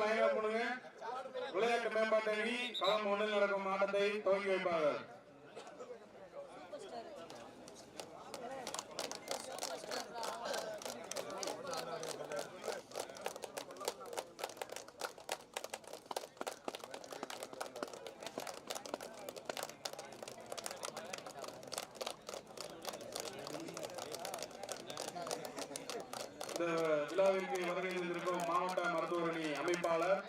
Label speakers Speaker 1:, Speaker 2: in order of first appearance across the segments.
Speaker 1: Team லைனா போடுங்க விளையாட்டு மேம்பாட்டு அணி களம் ஒன்றில் நடக்கும் ஆட்டத்தை துவங்கி வைப்பார்கள் இந்த விழாவிற்கு வருகை தந்திருக்கும் மாவட்ட மருத்துவர் அணி அமைப்பாளர்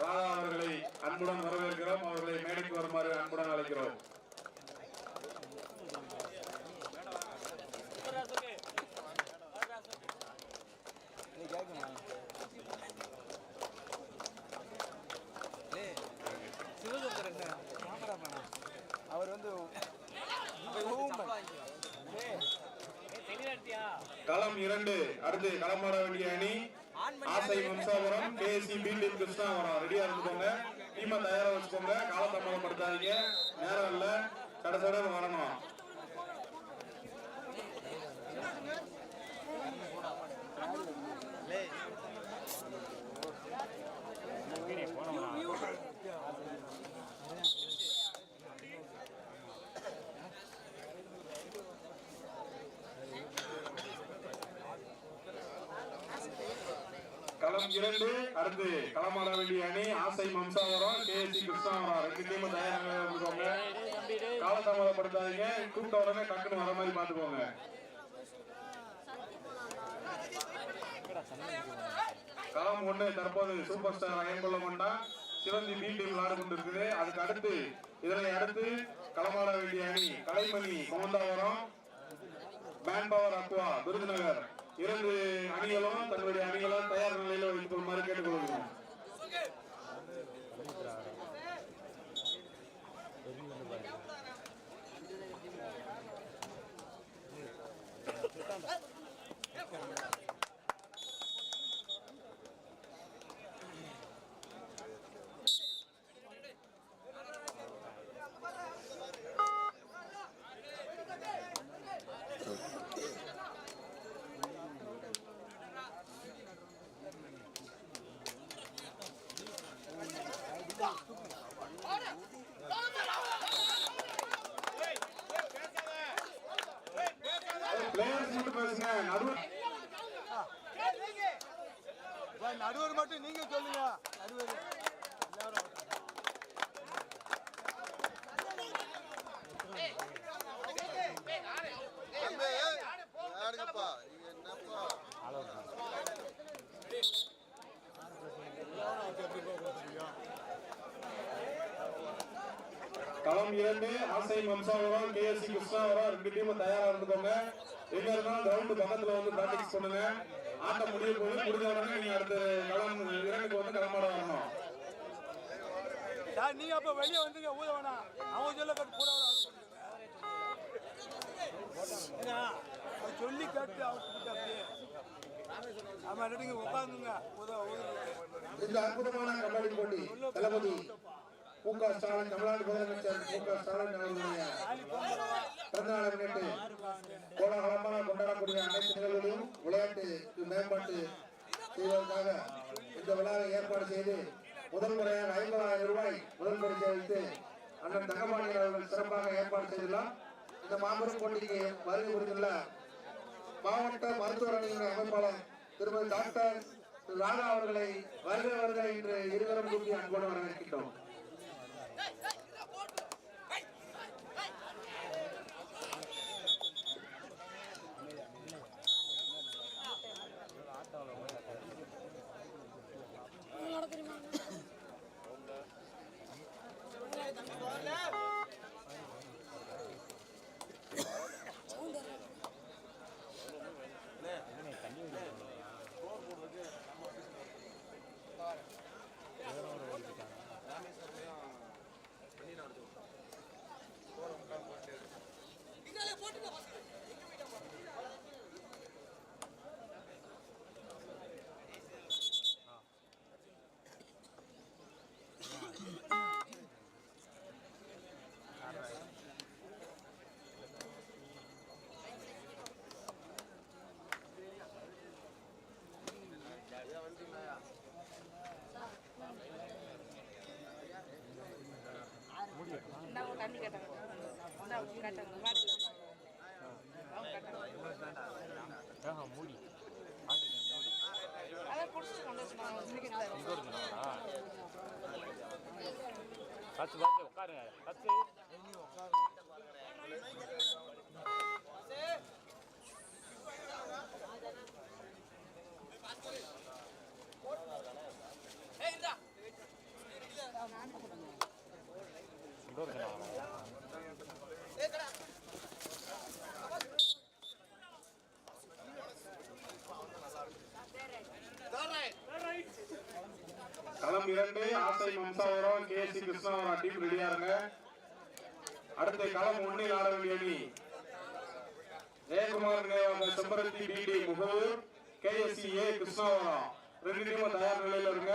Speaker 1: ராதா அவர்களை அன்புடன் வரவேற்கிறோம். அவர்களை மேடைக்கு வருமாறு அன்புடன் அழைக்கிறோம்.
Speaker 2: அவர் வந்து
Speaker 1: களம் இரண்டு. அடுத்து களமாட வேண்டிய அணி ஆசை வம்சாபுரம் கேசி பீண்டிம் கிருஷ்ணாபுரம் ரெடியா இருந்துக்கோங்க. டீமை தயாரா வச்சுக்கோங்க. காலதாமதப்படுத்தாதீங்க நேரம் இல்ல. கடைசடன் வரணும். களம் இரண்டு அடுத்து களமாட வேண்டிய அணி ஆசை வம்சாவரம் கேசி கிருஷ்ணாவரம். ரெண்டு டீம் தயாராக இருந்துக்கோங்க காலதாமதப்படுத்தாதீங்க. கூப்பிட்ட உடனே டக்குன்னு வர மாதிரி பாத்துக்கோங்க களம் ஒண்ணு தற்போது சூப்பர் ஸ்டார் அயன்கொள்ள கொண்டா சிவந்தி பி டீம் விளையாடு கொண்டிருக்குது அதுக்கு அடுத்து இதனை அடுத்து களமாட வேண்டிய அணி Kalaimani Kondavaram man power aqua Virudhunagar. இரண்டு அணிகளும் தங்களுடைய அணிகளும் தயார் நிலையில வைத்துக் கொள்ளுமாறு கேட்டுக்கொள்கிறோம் பிளேயர்ஸ் மட்டும் பேசுங்க நடுவர்
Speaker 2: நடுவர் மட்டும் நீங்க சொல்லுங்க. நடுவர் எல்லாரும்
Speaker 3: யாருங்கப்பா? நீங்க என்னப்பா
Speaker 1: களம் இரண்டு ஆசை வம்சாவரம் கேஎஸ்சி கிருஷ்ணாவரம் ரெண்டு டீமும் தயாரா இருந்துக்கோங்க. எங்க இருந்தாலும் கிரவுண்ட் பக்கத்துல வந்து பிராக்டிஸ் பண்ணுங்க. ஆட்டம் முடிய போது முடிஞ்ச உடனே நீங்க அடுத்த களம் இரண்டுக்கு வந்து களமாட வரணும்.
Speaker 2: சார் நீங்க அப்ப வெளியே வந்துங்க ஊத வேணாம். அவங்க சொல்ல கட்டு கூட சொல்லி கேட்டு அப்படியே ஆமா நீங்க உட்காந்துங்க
Speaker 1: இந்த அற்புதமான கபடி போட்டி தளபதி மு க ஸ்டாலின் தமிழ்நாடு முதலமைச்சர் மு க ஸ்டாலின் அவர்களுடைய பிறந்தநாளை முன்னிட்டு கோலாகலமாக கொண்டாடக்கூடிய அனைத்து நிகழ்வுகளையும் விளையாட்டு மேம்பாட்டு செய்வதற்காக இந்த விழாவை ஏற்பாடு செய்து முதல் முறையாக ஐம்பதாயிரம் ரூபாய் முதல் பரிசை வைத்து அண்ணன் தங்கபாண்டியன் அவர்கள் சிறப்பாக ஏற்பாடு செய்துள்ளார். இந்த மாபெரும் போட்டிக்கு வருகை புரிந்துள்ள மாவட்ட மருத்துவர் அணியின் அமைப்பாளர் திருமதி டாக்டர் ராதா அவர்களை வருக வருக என்று இருவரும் கூட்டி அன்போடு வரவேற்கின்றோம்.
Speaker 4: மூடி
Speaker 5: அதான் குடிச்சிட்டு கொண்டு வச்சுருவாங்க
Speaker 4: இங்கே இருக்கணுங்களா கத்து பார்த்து உட்காருங்க
Speaker 6: களம் இரண்டு ஆசை Mamsavaram K C Krishnavaram team ரெடியா இருங்க. அடுத்து களம் ஒன்னில் ஆட வேண்டிய அணி. ஜெயக்குமார் நினைவாக செம்பருத்தி பிடி Mugavur K S C A Krishnavaram. ரெண்டு டீமும் தயார் நிலையில் இருங்க.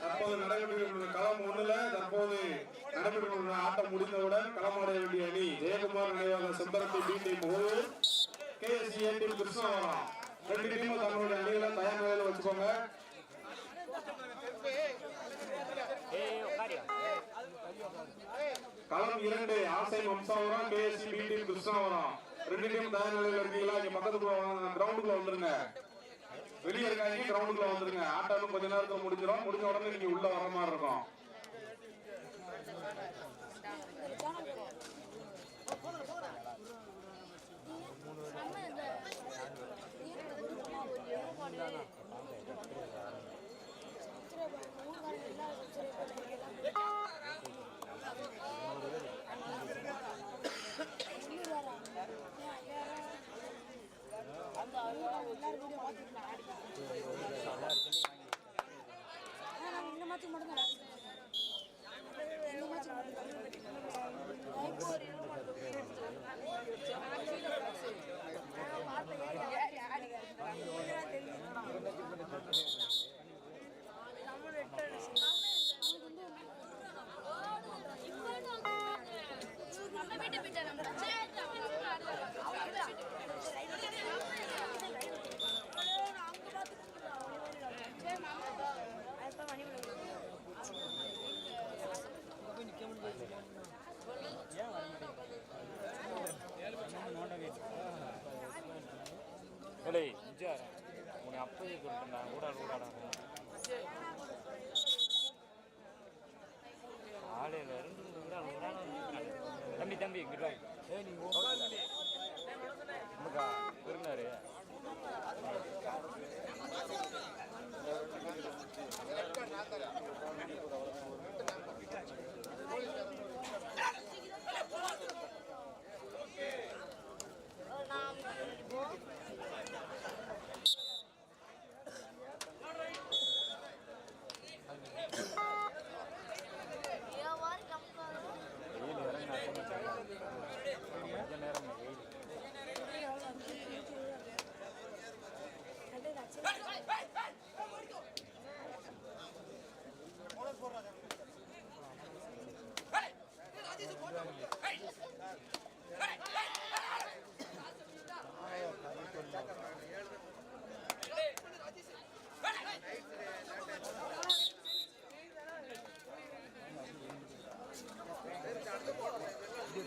Speaker 6: தற்போது நடைபெற்று களம் ஒண்ணுல தற்போது நடைபெற்று ஆட்டம் முடிந்தவுடன் களமாட வேண்டிய அணி ஜெயக்குமார் நினைவாக செம்பரத்தை பிடி Mugur K S A team ரெண்டு டீமும் தங்களுடைய அணிகளை தயார் நிலையில வச்சுக்கோங்க. களம் இரண்டு ஆசை Vamsavaram K S P team Krishnavaram. ரெண்டு டீம் தயார் நிலையில இருக்கீங்களா? இங்க பக்கத்துக்குள்ள கிரவுண்டுக்குள்ள வந்துருங்க. வெளியே இருக்காங்க கிரவுண்டுக்குள்ள வந்துருங்க. ஆட்டம் கொஞ்ச நேரத்தில் முடிஞ்சிடும் முடிஞ்ச உடனே நீங்க உள்ள வர மாதிரி இருக்கும்.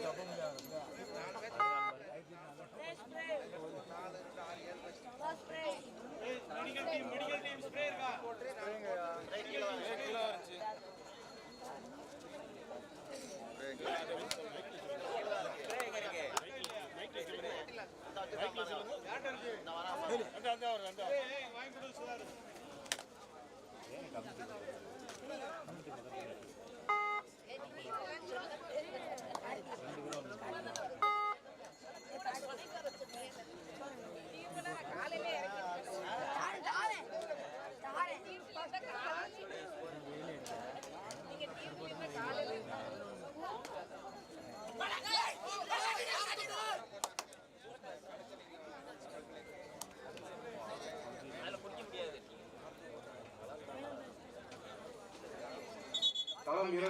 Speaker 7: காலையில இறக்கி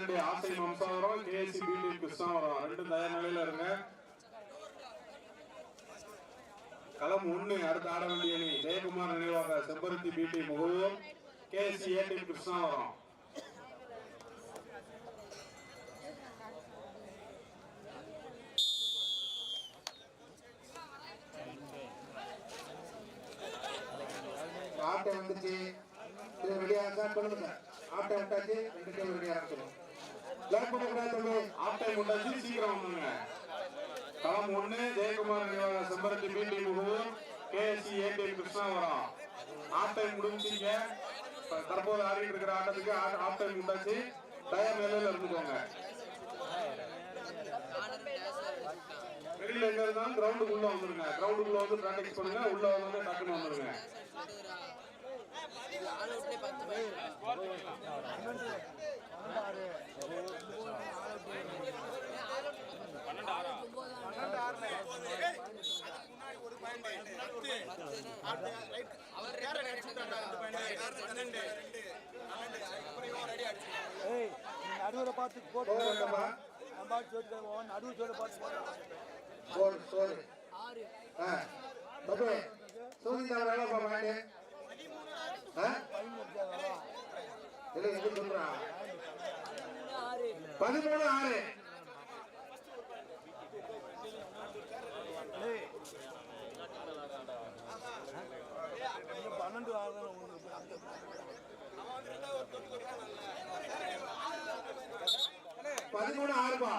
Speaker 1: களம் ஆசை வம்சாவரம் கேஎஸ்சி பிடி கிருஷ்ணாவரம் ரெண்டும் தயார் நிலையில இருங்க. களம் ஒண்ணு அடுத்த ஆட வேண்டிய அணி. ஜெயக்குமார் நினைவாக செம்பருத்தி பிடி முகவூர் கேஎஸ்சி ஏடி கிருஷ்ணாவரம்
Speaker 2: ஆட்டை வந்துச்சு. இது வெளியாக சொல்லுங்க ஆட்டை விட்டாச்சு ரெண்டு டைம் வெளியாக சொல்லுங்க
Speaker 1: ஆட்டை முண்டாச்சு சீக்கிரம் வந்துருங்க களம் ஒண்ணு ஜெயக்குமார் நினைவாக செம்பருத்தி பிடி Mugavoor KSC A team Krishnavaram. ஆட்டை முடிஞ்சீங்க. இப்ப தற்போது ஆடிட்டு இருக்கிற ஆட்டத்துக்கு ஆட்டை முண்டாச்சு தயார் நிலையில இருந்துக்கோங்க. வெளியில எங்க இருந்தாலும் கிரவுண்டுக்குள்ள வந்துருங்க. கிரவுண்டுக்குள்ள வந்து பிராக்டிஸ் பண்ணுங்க. உள்ள வந்து டக்குன்னு வந்துருங்க.
Speaker 8: நடுவில் பார்த்து போட்டு
Speaker 2: போர் வேண்டாமா
Speaker 8: நம்ம சொல்லிட்டு நடுவு சொல்ல பார்த்து போட்டு
Speaker 2: தம்பி சூழ்நிலை வேலை பாப்பாங்க ஆ இல்லை எங்க சொல்றான் பதிமூணு ஆறு.
Speaker 8: பன்னெண்டு ஆகுதான்
Speaker 2: பதிமூணு ஆறுபா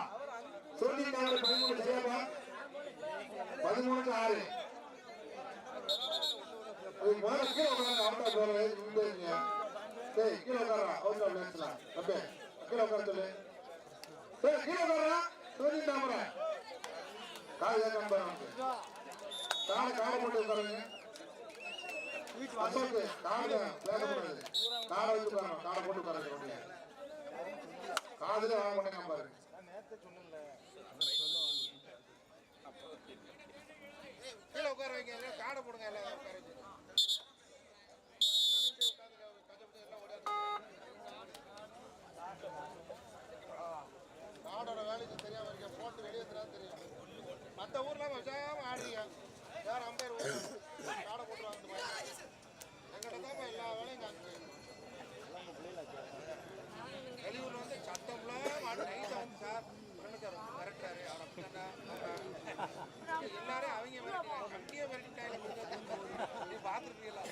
Speaker 2: சூழ்நிலை பதிமூணு சரியாப்பா பதிமூணுக்கு ஆறு. அது முதல்ல கீழே உட்காந்து அவுட்டா போற டேய் கீழே உட்காரா அவுட்டா பேசலாம் தம்பி கீழே உட்கார சொல்லு. டேய் கீழே உட்காரா சூழ்நிலை தாமரை கால் ஏக்கம் பாருங்க காலை காலை போட்டு உட்காருங்க. அசோக்கு காலை பேசக்கூடாது காலை வச்சு உட்காரணும் காலை போட்டு உட்காருங்க ஒண்ணு காதுல வாங்க மாட்டேங்க பாருங்க கீழே உட்கார வைங்க. காடை போடுங்க எல்லாம் உட்கார வச்சு. காலேஜ் தெரியாம இருக்க போட்டு வெளியே தெரியாது தெரியும். மற்ற ஊர்ல வச்சாம ஆடுறீங்க. யார் அம்பையர் ஆட போட்டு போட்டுருவாங்க எங்கிட்ட தான் எல்லா வேலையும் காமிச்சு. வெளியூர்ல வந்து சத்தம்லாம் மாடு நைட்டா வந்து சார். மிரட்டாரு மிரட்டுறாரு அவர் அப்படின்னா எல்லாரும் அவங்க மிரட்டுறாங்க கட்டியே மிரட்டிட்டாங்க
Speaker 1: பாத்துருக்கீங்களா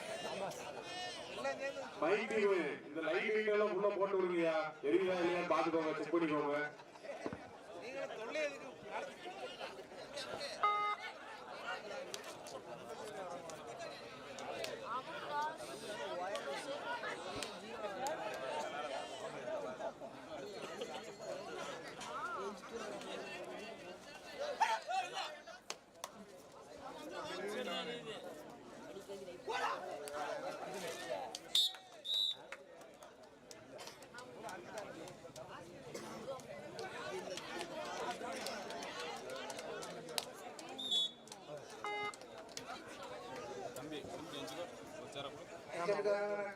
Speaker 1: இந்த லைட் வீட் உள்ள போட்டு விடுங்கயா எரியுதா இல்லையா பாத்துக்கோங்க செக் பண்ணிக்கோங்க.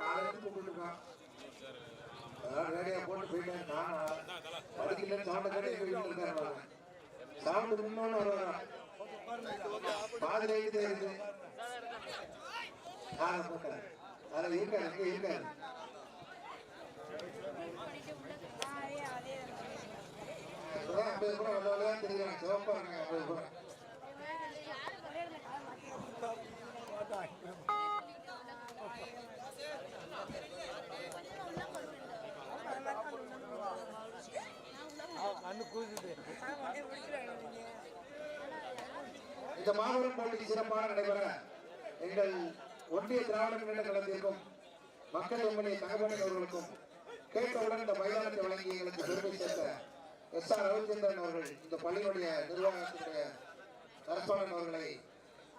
Speaker 2: காலையில கூப்பிட்டு இருக்கான் போட்டு போயிட்டேன் காணோம் படிக்கலன்னு சவுண்ட் கேட்டு எங்க இருக்காரு இருக்கு காலை போட்டேன் அதில் இருக்காரு எங்க இருக்காரு ஐம்பது கூட சிவப்பா இருக்காங்க ஐம்பது கூட இந்த மாபெரும் போட்டி சிறப்பாக நடைபெற எங்கள் ஒன்றிய திராவிட முன்னேற்ற கழகத்திற்கும் மக்கள் எம்எல்ஏ தகவலின் அவர்களுக்கும் கேட்டவுடன் இந்த மைதானத்தை வழங்கி எங்களுக்கு பெருமை சேர்த்த எஸ் ஆர் ரவிச்சந்திரன் அவர்கள் இந்த பள்ளியினுடைய நிர்வாகத்தினுடைய கரஸ்பாண்டன் அவர்களை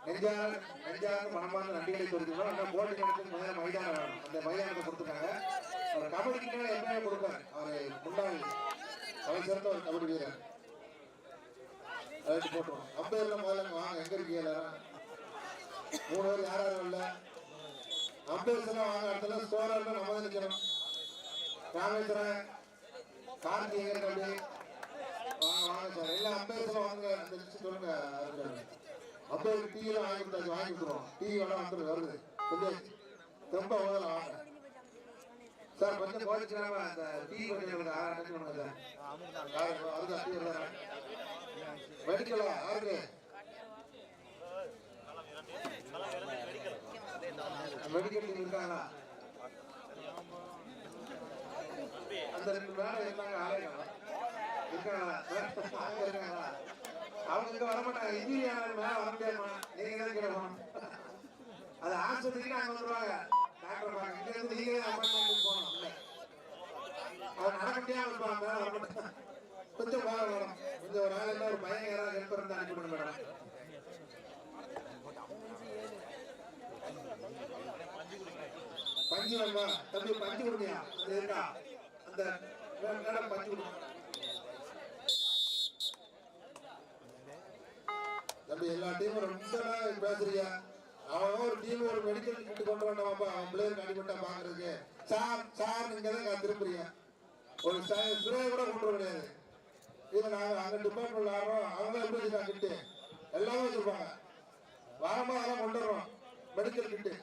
Speaker 2: நெஞ்சார் நெஞ்சார் மனமான நன்றிகளை கொடுத்துருக்கோம் ஆனால் போட்டி நடக்கும் முதல்ல மைதானம் வேணும் அந்த மைதானத்தை கொடுத்துருக்காங்க. அவர் கபடிக்கு மேலே கொடுப்பார் அவர் முன்னாள் தலை சேர்ந்த ஒரு கபடி வீரர். ரைட் போட்டுருவோம் அம்பையர்ல முதல்ல வாங்க. எங்க இருக்கீங்க மூணு பேர் யார் யாரும் இல்ல. அம்பையர்ஸ் வாங்க. இடத்துல ஸ்கோரர் நம்ம தான் நிக்கணும். ராமேஸ்வரன் கார்த்திகேயன் தம்பி. வாங்க வாங்க சார். எல்லாம் அம்பேர்ஸும் வாங்க. அந்த லிஸ்ட் சொல்லுங்க அம்பேர் டீ எல்லாம் வாங்கி கொடுத்தாச்சு. வாங்கி கொடுத்துருவோம். டீ எல்லாம் வந்துருது வருது. கொஞ்சம் ரொம்ப முதல்ல வாங்க. சார் கொஞ்சம் கோச்சிக்கிறாம அந்த டீ கொஞ்சம் ஆறு ஆரம்பிச்சு பண்ணுங்க சார். யாரு வருதா டீ மெடிக்கலா யாருக்கு மெடிக்கல் இருக்காங்களா அந்த ரெண்டு மேடம் இருக்காங்க ஆலயம் இருக்காங்களா இருக்காங்களா அவங்க இங்க வர மாட்டாங்க இன்ஜினியர் மேல வர முடியாதுமா நீங்க தான் கீழே அது ஆஸ்பத்திரிக்கு அங்க வந்துருவாங்க டாக்டர் பாருங்க இங்க இருந்து நீங்க அப்பாயின்மெண்ட் போகணும் இல்ல அவர் நடக்க முடியாம இருப்பாங்க மேல வர மாட்டாங்க கொஞ்சம் மேல மேடம் கொஞ்சம் ஒரு ஆள் இருந்தா ஒரு பையன் யாராவது ஹெல்ப்பர் இருந்தா அனுப்பிவிடுங்க மேடம் பஞ்சு வேணுமா தம்பி பஞ்சு கொடுமையா? அது இருக்கா அந்த மேடம் பஞ்சு கொடுங்க தம்பி எல்லா டீமும் ரொம்ப நாள் பேசுறியா அவன் ஒரு டீம் ஒரு மெடிக்கல் கிட்டு கொண்டு வந்தவாப்பா அவன் பிள்ளைகளுக்கு அடிபட்டா பாக்குறதுக்கு. சார் சார் நீங்க தான் திரும்புறீங்க. ஒரு ஸ்ப்ரே கூட கொண்டு வர கிடையாது இது நாங்க அங்க டிபார்ட்மெண்ட் ஆடுறோம். அவங்க எப்படி கிட்டு எல்லாமே வச்சிருப்பாங்க. வாரமா அதெல்லாம் கொண்டு வரோம் மெடிக்கல் கிட்டு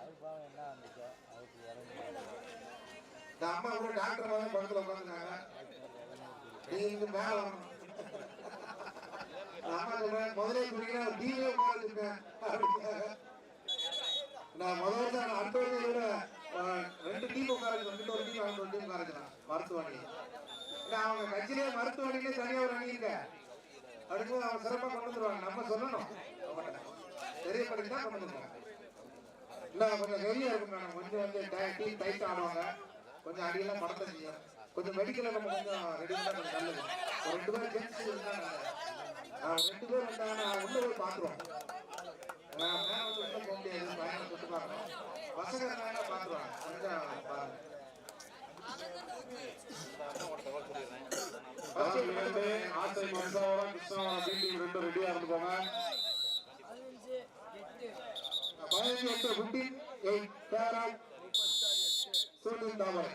Speaker 2: இந்த அம்மா கூட டாக்டர் மாதிரி பக்கத்துல உட்காந்துருக்காங்க நீங்க மேல அம்மா சொல்றேன் முதலே குடிக்கிறேன் டிவி உட்காந்துருக்கேன் நான் முதல்ல தான் நான் அடுத்த விட ரெண்டு டீம் உட்கார வச்சிருக்கேன் ஒரு டீம் அவங்க டீம் உட்கார மருத்துவமனை. அவங்க கட்சியிலே மருத்துவமனையிலே தனியாக ஒரு அணி இருக்க அடுத்து அவங்க சிறப்பாக கொண்டு வந்துருவாங்க. நம்ம சொல்லணும். அவங்கள்ட்ட. தெரியப்படுத்தி தான் கொண்டு வந்துருவாங்க. இல்லை கொஞ்சம் ஹெவியாக இருக்கும் மேடம் கொஞ்சம் வந்து டீம் டைட் ஆடுவாங்க. கொஞ்சம் அடியெல்லாம் மறந்த செய்யும் கொஞ்சம் மெடிக்கலில் நம்ம கொஞ்சம் ரெடி பண்ணால் கொஞ்சம் நல்லது. ஒரு ரெண்டு பேரும் ஜென்ஸ் இருந்தாங்க ரெண்டு பேர் வந்தாங்கன்னா உள்ள போய் பார்த்துருவோம். மேலே வந்து உள்ள போக முடியாது. பையனை தொட்டு பார்க்கணும். பசங்க இருந்தாங்கன்னா பார்த்துருவாங்க. கொஞ்சம் பாருங்க.
Speaker 1: ஆசை கிருஷ்ணாவரம் ரெண்டும் ரெடியா இருந்துக்கோங்க.
Speaker 2: பதினஞ்சு எட்டு. ஃபிஃப்டீன் எயிட் பேரா சொல்லி தாமரை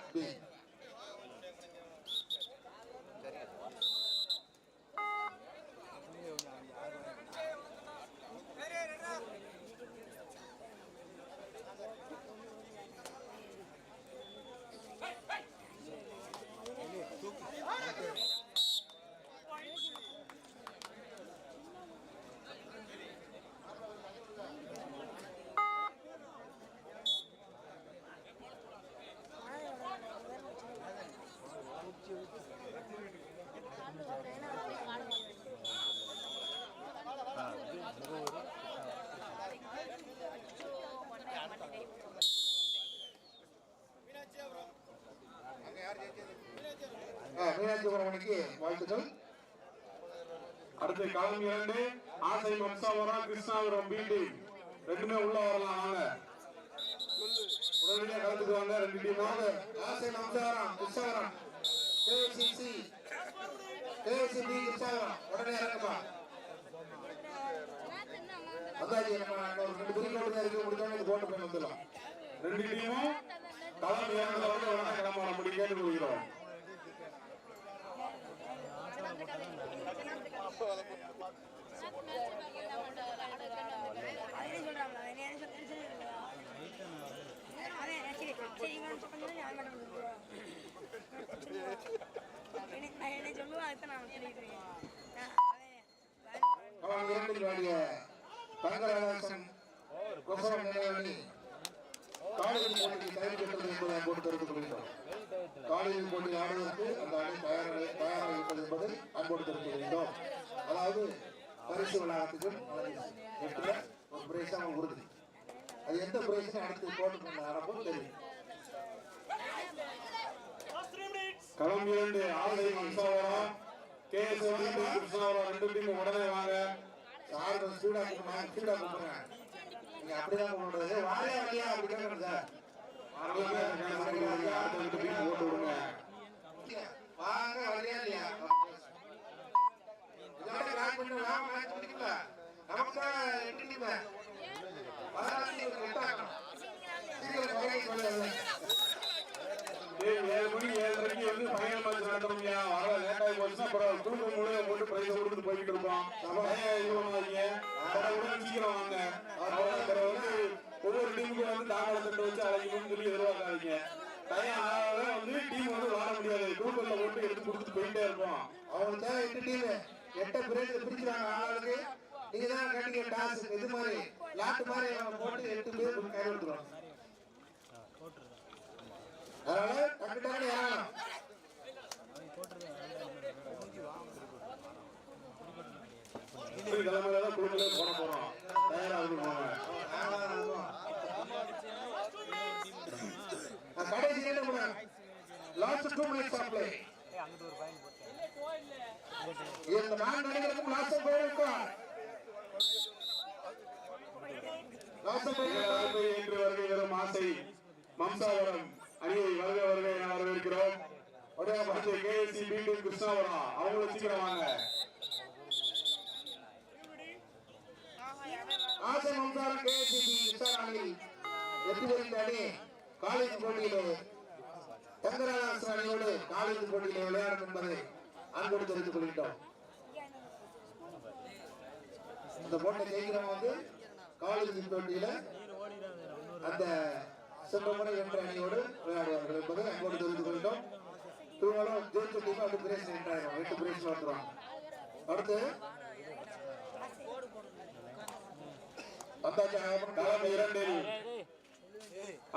Speaker 2: பி வாழ்த்துக்கள்.
Speaker 1: அடுத்து காலம் இரண்டு. ஆசை வம்சாவரம் கிருஷ்ணாவரம் பி டீம் ரெண்டுமே உள்ள வரலாம் வாங்க. உடனடியாக கலந்துக்கு வாங்க ரெண்டு டீம்
Speaker 2: வாங்க. ஆசை நம்சாரம் கிருஷ்ணாவரம். கேசிசி. கேசிபி கிருஷ்ணாவரம். உடனே இறங்கப்பா அதாஜி நம்ம ஒரு ரெண்டு குறி நோட்டு இருக்கு. முடிஞ்சோடனே இது போட்டு போய் வந்துடலாம்.
Speaker 1: ரெண்டு டீமும் களம் இரண்டுல வந்து உடனே கிளம்ப வர முடியும் கேட்டுக்கொள்கிறோம்
Speaker 6: அதே சொல்றாங்களா என்ன என்ன சொல்லி சொல்லி அதே சரி சரி இவன் சொன்னது நான் மட்டும் சொல்லுவேன் எனக்கு நான் என்ன சொல்லுவேன் அதுதான் நான்
Speaker 2: காலையில் போட்டிக்கு தயார் என்பதை அன்போடு தெரிவித்துக் கொள்கிறோம் காலையில் போட்டி ஆடுவதற்கு அந்த அணி தயார் தயாராக இருப்பது என்பதை அன்போடு தெரிந்து கொள்கிறோம் அதாவது பரிசு வளாகத்துக்கும் ஒரு பிரைஸ் அவன் உறுதி. அது எந்த பிரைஸ் அடுத்து போட்டு ஆரம்பம் தெரியும்.
Speaker 1: களம் இரண்டு ஆசை வம்சாவரம் கேஎஸ்எம் கிருஷ்ணாவரம் ரெண்டு டீமும் உடனே வாங்க.
Speaker 2: சார் கொஞ்சம் ஸ்பீடா கூப்பிடுங்க ஸ்பீடா நீங்க அப்படிதான் கூப்பிடுறது வாரியா வாரியா அப்படி கேட்கணும் சார்
Speaker 1: அடுத்த ரெண்டு டீம் ஓட்டு விடுங்க
Speaker 2: வாங்க வரியா இல்லையா நமக்கு தான் எட்டு டீம் பதினாறு டீம் சீக்கிரம் பகை
Speaker 1: ஏழு மணி ஏழரைக்கு ஃபைனல் மேட்ச் நடத்தணும்யா வர பண்ணிட்டு இருப்போம் ஏன் இது பண்ணாதீங்க கடை உடனே சீக்கிரம் வாங்க அப்புறம் வந்து ஒவ்வொரு டீமுக்கும் வந்து தாமரை தட்டு வச்சு அழைக்கணும்னு சொல்லி எதிர்பார்க்காதீங்க டைம் வந்து டீம் வந்து வாழ முடியாது குரூப்ல போட்டு எடுத்து கொடுத்துட்டு போயிட்டே இருப்போம்
Speaker 2: அவங்களுக்கு தான் எட்டு டீம் எட்ட பிரிச்சு பிரிச்சுறாங்க ஆளுக்கு நீங்க தான் கட்டிங்க டாஸ் இது மாதிரி லாட்டு மாதிரி போட்டு எட்டு பேர் கை கொடுத்துருவாங்க. அதனால டக்கு டக்குனு இறங்கணும்
Speaker 1: இப்படி தான் குழுக்களே போட போறோம். தயாரா இருக்கணும்
Speaker 2: கடைசி ரெண்டு கூட லாஸ்ட் டூ மினிட்ஸ் ஆஃப் இந்த லாஸ்ட் லாஸ்ட்
Speaker 1: மம்சாவரம் அணியை வருக வருக என வரவேற்கிறோம் உடைய படுத்து கேஎஸ்சி மீண்டும் கிருஷ்ணாவரம் அவங்களும் சீக்கிரம் வாங்க.
Speaker 2: ஆசை மம்சாரம் கேசிபி விசாரணையில் வெற்றி அணி காலேஜ் போட்டியிலே தங்கராஜாசன் அணியோடு காலேஜ் போட்டியிலே விளையாடும் என்பதை அன்போடு தெரிவித்துக் கொள்கின்றோம். இந்த போட்டை ஜெயிக்கிறவங்க வந்து காலேஜ் போட்டியில அந்த செம்பமுறை என்ற அணியோடு விளையாடுவார்கள் என்பதை அன்போடு தெரிவித்துக் கொள்கின்றோம். இவங்களும் ஜெயிச்ச டீம் அது பிரேஸ் என்றாயிரம் எட்டு பிரேஸ் வந்துருவாங்க அடுத்து
Speaker 1: களம் இரண்டில்.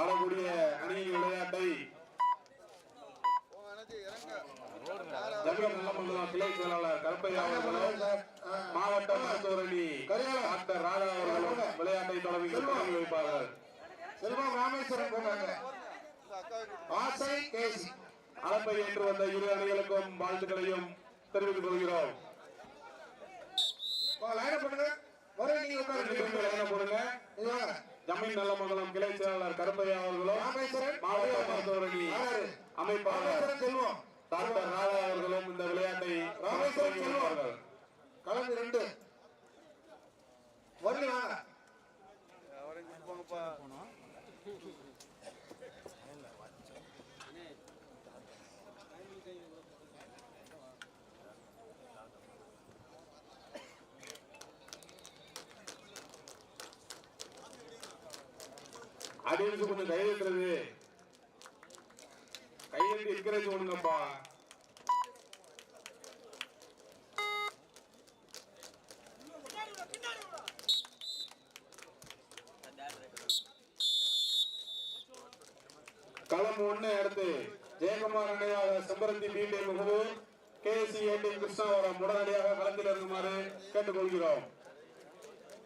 Speaker 1: ஆடக்கூடிய அணியின் விளையாட்டை மாவட்ட மருத்துவர் அணி டாக்டர் அவர்களும் விளையாட்டை தொடங்கி தொடங்கி வைப்பார்கள்.
Speaker 2: செல்வம் போட்டாங்க ஆசை கேசி.
Speaker 1: அழைப்பை ஏற்று வந்த இரு அணிகளுக்கும் வாழ்த்துக்களையும் தெரிவித்துக் கொள்கிறோம். ஜமீன் நல்லமங்கலம் கிளை செயலாளர் கருப்பையா அவர்களும் மாவட்ட மருத்துவர் அணி
Speaker 2: யாரு?
Speaker 1: அமைப்பாளர் டாக்டர் ராதா அவர்களும் இந்த விளையாட்டை
Speaker 2: கலந்து ரெண்டு. வரலி வாங்க
Speaker 1: கொஞ்சம் கையெழுத்துறது கையெழுத்து இருக்கிறது ஒண்ணுங்கப்பா. களம் ஒண்ணு அடுத்து ஜெயக்குமார் நினைவாக செம்பருத்தி P team K C A team Krishnavaram உடனடியாக களத்தில் இருக்குமாறு கேட்டுக்கொள்கிறோம்.